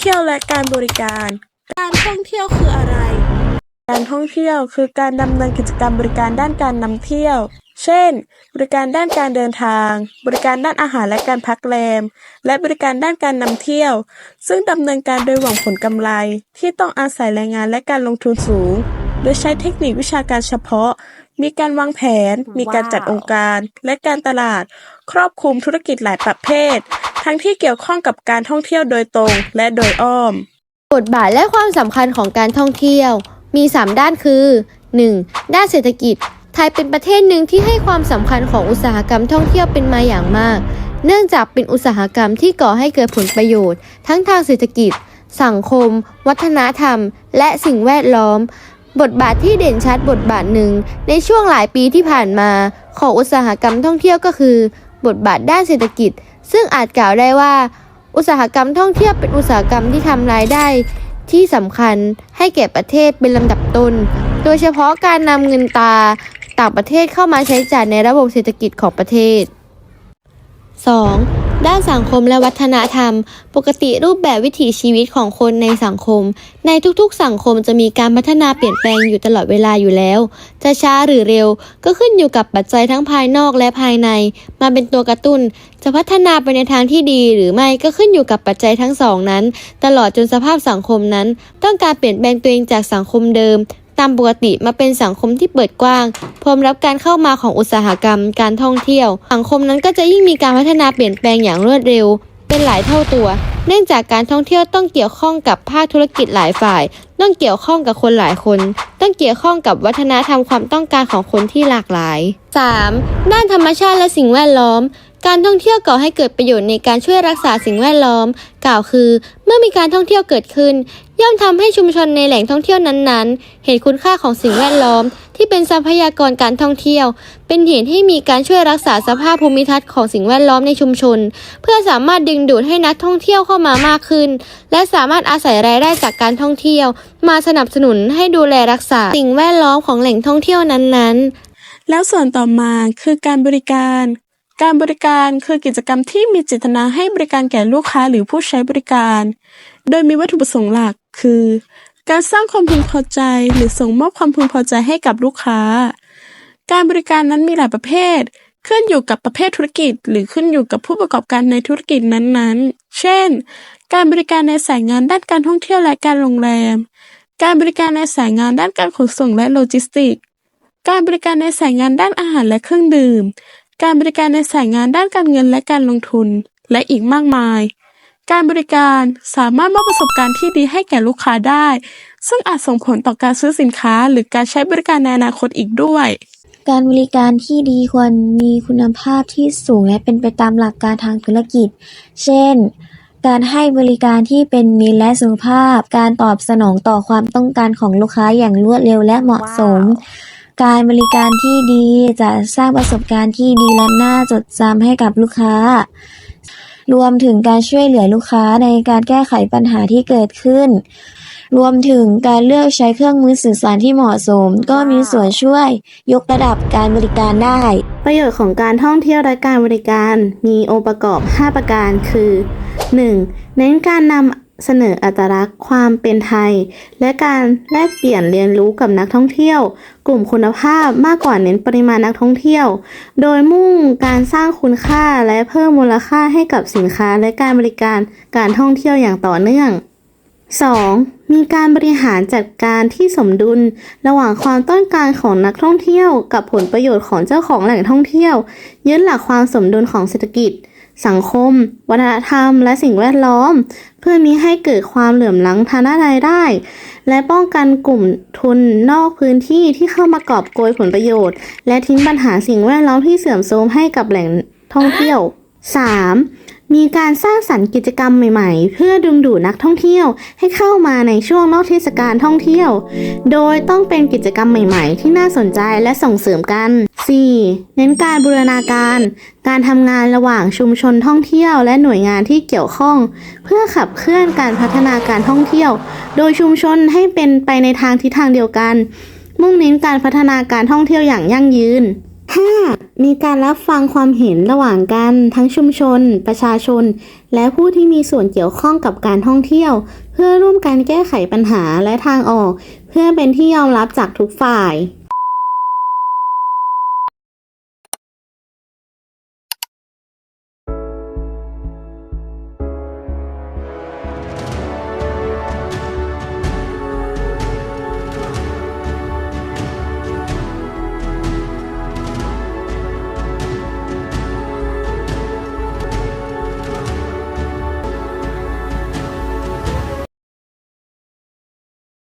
เที่ยวและการบริการ การท่องเที่ยวคืออะไร การท่องเที่ยวคือการดำเนินกิจกรรมบริการด้านการนำเที่ยว เช่น บริการด้านการเดินทาง บริการด้านอาหารและการพักแรม และบริการด้านการนำเที่ยว ซึ่งดำเนินการโดยหวังผลกำไร ที่ต้องอาศัยแรงงานและการลงทุนสูง โดยใช้เทคนิควิชาการเฉพาะ มีการวางแผน มีการจัดองค์การ และการตลาด ครอบคลุมธุรกิจหลายประเภท ทั้งที่เกี่ยวข้องกับการท่องเที่ยวโดยตรงและโดยอ้อม บทบาทและความสำคัญของการท่องเที่ยว มี 3 ด้านคือ 1. ด้านเศรษฐกิจ ไทยเป็นประเทศหนึ่งที่ให้ความสำคัญของอุตสาหกรรมท่องเที่ยวเป็นมาอย่างมาก เนื่องจากเป็นอุตสาหกรรมที่ก่อให้เกิดผลประโยชน์ ทั้งทางเศรษฐกิจ สังคม วัฒนธรรม และสิ่งแวดล้อม บทบาทที่เด่นชัดบทบาทหนึ่ง ในช่วงหลายปีที่ผ่านมา ของอุตสาหกรรมท่องเที่ยวก็คือ บทบาทด้านเศรษฐกิจ ซึ่งอาจกล่าวได้ว่า อุตสาหกรรมท่องเที่ยวเป็นอุตสาหกรรมที่ทำรายได้ ที่สำคัญให้แก่ประเทศเป็นลำดับต้น โดยเฉพาะการนำเงินตาต่างประเทศเข้ามาใช้จ่ายในระบบเศรษฐกิจของประเทศ 2. ด้านสังคมและวัฒนธรรม ปกติรูปแบบวิถีชีวิตของคนในสังคม ในทุกๆ สังคมจะมีการพัฒนาเปลี่ยนแปลงอยู่ตลอดเวลาอยู่แล้ว จะช้าหรือเร็ว ก็ขึ้นอยู่กับปัจจัยทั้งภายนอกและภายใน มาเป็นตัวกระตุ้น จะพัฒนาไปในทางที่ดีหรือไม่ก็ขึ้นอยู่กับปัจจัยทั้งสองนั้น ตลอดจนสภาพสังคมนั้น ต้องการเปลี่ยนแปลงตัวเองจากสังคมเดิม ตามปกติมาเป็นสังคมที่เปิดกว้าง พร้อมรับการเข้ามาของอุตสาหกรรม การท่องเที่ยว สังคมนั้นก็จะยิ่งมีการพัฒนาเปลี่ยนแปลงอย่างรวดเร็ว เป็นหลายเท่าตัว เนื่องจากการท่องเที่ยวต้องเกี่ยวข้องกับภาคธุรกิจหลายฝ่าย ต้องเกี่ยวข้องกับคนหลายคน ต้องเกี่ยวข้องกับวัฒนธรรมความต้องการของคนที่หลากหลาย 3. ด้านธรรมชาติและสิ่งแวดล้อม การท่องเที่ยวก่อให้เกิดประโยชน์ในการช่วยรักษาสิ่งแวดล้อม กล่าวคือ เมื่อมีการท่องเที่ยวเกิดขึ้น ย่อมทำให้ชุมชนในแหล่งท่องเที่ยวนั้นๆ เห็นคุณค่าของสิ่งแวดล้อม ที่เป็นทรัพยากรการท่องเที่ยว เป็นเหตุให้มีการช่วยรักษาสภาพภูมิทัศน์ของสิ่งแวดล้อมในชุมชน เพื่อสามารถดึงดูดให้นักท่องเที่ยวเข้ามามากขึ้น และสามารถอาศัยรายได้จากการท่องเที่ยว มาสนับสนุนให้ดูแลรักษาสิ่งแวดล้อมของแหล่งท่องเที่ยวนั้นๆ แล้วส่วนต่อมาคือการบริการ การบริการคือกิจกรรมที่มีเจตนาให้บริการแก่ลูกค้าหรือผู้ใช้บริการ โดยมีวัตถุประสงค์หลักคือ การสร้างความพึงพอใจ หรือส่งมอบความพึงพอใจให้กับลูกค้า การบริการนั้นมีหลายประเภท ขึ้นอยู่กับประเภทธุรกิจ หรือขึ้นอยู่กับผู้ประกอบการในธุรกิจนั้นๆ เช่น การบริการในสายงานด้านการท่องเที่ยวและการโรงแรม การบริการในสายงานด้านการขนส่งและโลจิสติก การบริการในสายงานด้านอาหารและเครื่องดื่ม การบริการในสายงานด้านการเงินและการลงทุน และอีกมากมาย การบริการสามารถมอบประสบการณ์ที่ดีให้แก่ลูกค้าได้ ซึ่งอาจส่งผลต่อการซื้อสินค้าหรือการใช้บริการในอนาคตอีกด้วย การบริการที่ดีควรมีคุณภาพที่สูงและเป็นไปตามหลักการทางธุรกิจ เช่นการให้บริการที่เป็นมิตรและสุภาพ การตอบสนองต่อความต้องการของลูกค้าอย่างรวดเร็วและเหมาะสม การบริการที่ดีจะสร้างประสบการณ์ที่ดีและน่าจดจำให้กับลูกค้า รวมถึงการช่วยเหลือลูกค้าในการแก้ไขปัญหาที่เกิดขึ้น รวมถึงการเลือกใช้เครื่องมือสื่อสารที่เหมาะสม ก็มีส่วนช่วยยกระดับการบริการได้ ประโยชน์ของการท่องเที่ยวและการบริการมีองค์ประกอบ 5 ประการคือ 1. เน้นการนำ เสนออัตลักษณ์ ความเป็นไทย และการแลกเปลี่ยนเรียนรู้กับนักท่องเที่ยว กลุ่มคุณภาพมากกว่าเน้นปริมาณนักท่องเที่ยว โดยมุ่งการสร้างคุณค่าและเพิ่มมูลค่าให้กับสินค้าและการบริการการท่องเที่ยวอย่างต่อเนื่อง 2. มีการบริหารจัดการที่สมดุล ระหว่างความต้องการของนักท่องเที่ยว กับผลประโยชน์ของเจ้าของแหล่งท่องเที่ยว ยึดหลักความสมดุลของเศรษฐกิจ สังคม วัฒนธรรม และสิ่งแวดล้อม เพื่อมีให้เกิดความเหลื่อมล้ำทางด้านรายได้ และป้องกันกลุ่มทุนนอกพื้นที่ที่เข้ามากอบโกยผลประโยชน์ และทิ้งปัญหาสิ่งแวดล้อมที่เสื่อมโทรมให้กับแหล่งท่องเที่ยว 3. มีการสร้างสรรค์กิจกรรมใหม่ๆ เพื่อดึงดูดนักท่องเที่ยวให้เข้ามาในช่วงนอกเทศกาลท่องเที่ยว โดยต้องเป็นกิจกรรมใหม่ๆ ที่น่าสนใจและส่งเสริมกัน 4. เน้นการบูรณาการ การทำงานระหว่างชุมชนท่องเที่ยวและหน่วยงานที่เกี่ยวข้อง เพื่อขับเคลื่อนการพัฒนาการท่องเที่ยว โดยชุมชนให้เป็นไปในทางทิศทางเดียวกัน มุ่งเน้นการพัฒนาการท่องเที่ยวอย่างยั่งยืน 5. มีการรับฟังความเห็นระหว่างกันทั้งชุมชน ประชาชน และผู้ที่มีส่วนเกี่ยวข้องกับการท่องเที่ยว เพื่อร่วมกันแก้ไขปัญหาและทางออก เพื่อเป็นที่ยอมรับจากทุกฝ่าย